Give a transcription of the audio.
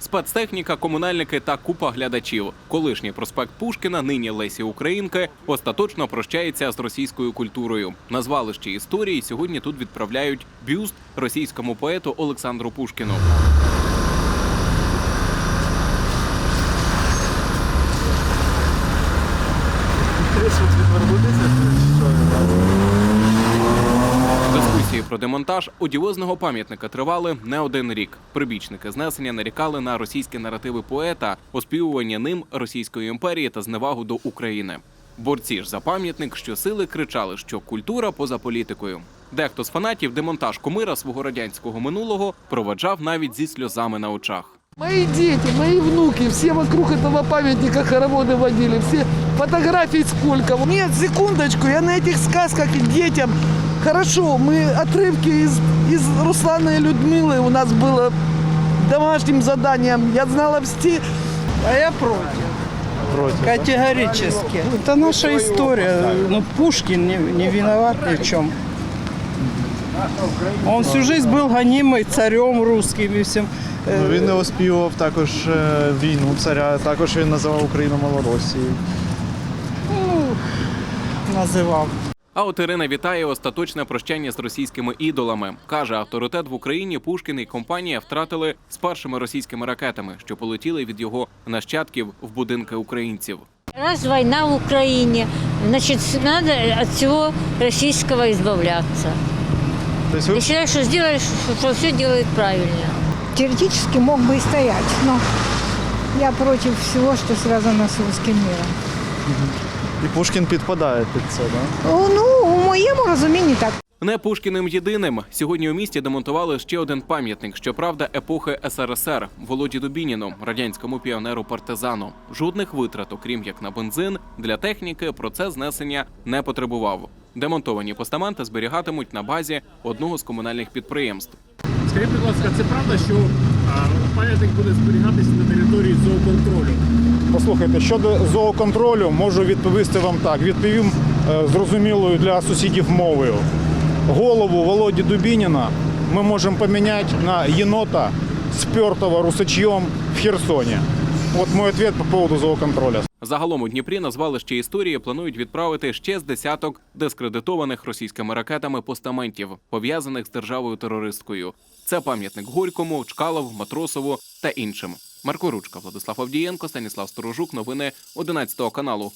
Спецтехніка, комунальники та купа глядачів. Колишній проспект Пушкіна, нині Лесі Українки, остаточно прощається з російською культурою. На звалищі історії сьогодні тут відправляють бюст російському поету Олександру Пушкіну. Дискусії про демонтаж одіозного пам'ятника тривали не один рік. Прибічники знесення нарікали на російські наративи поета, оспівування ним Російської імперії та зневагу до України. Борці ж за пам'ятник щосили кричали, що культура поза політикою. Дехто з фанатів демонтаж кумира свого радянського минулого проведжав навіть зі сльозами на очах. Мои дети, мои внуки, все вокруг этого памятника хороводы водили, все фотографий сколько. Нет, секундочку, я на этих сказках и детям. Хорошо, мы отрывки из, из Руслана и Людмилы у нас было домашним заданием. Я знала все. А я против. Категорически. Это наша история. Ну, Пушкин не, не виноват ни в чем. Он всю жизнь был гонимый царем русским и всем. Э, Ну, Він не оспівував також е, війну царя, також він називав Україну Малоросією. называл. А от Ірина вітає остаточне прощання з російськими ідолами. каже, авторитет в Україні Пушкін і компанія втратили з першими російськими ракетами, що полетіли від його нащадків в будинки українців. Раз война в Украине, значит, надо от всего российского избавляться. Тобто ви Я считаю, что сделаешь, что все делает правильно. теоретически мог бы и стоять, но я против всего, что связано с русским миром. І Пушкін підпадає під це, да? О, Ну, у моєму розумінні так. Не Пушкіним єдиним. Сьогодні у місті демонтували ще один пам'ятник, щоправда, епохи СРСР Володі Дубініну, радянському піонеру партизану. Жодних витрат, окрім як на бензин, для техніки процес знесення не потребував. Демонтовані постаменти зберігатимуть на базі одного з комунальних підприємств. Скажіть, будь ласка, це правда, що пам'ятник буде зберігатися на території зооконтролю? Послухайте, щодо зооконтролю, можу відповісти вам так. Відповім е, зрозумілою для сусідів мовою. Голову Володі Дубініна ми можемо поміняти на єнота, спертого русачьем в Херсоні. От мій відповідь по поводу зооконтроля. Загалом у Дніпрі на звалище історії планують відправити ще з десяток дискредитованих російськими ракетами постаментів, пов'язаних з державою терористкою. Це пам'ятник Горькому, Чкалов, Матросову та іншим. Марко Ручка, Владислав Авдієнко, Станіслав Сторожук. Новини 11 каналу.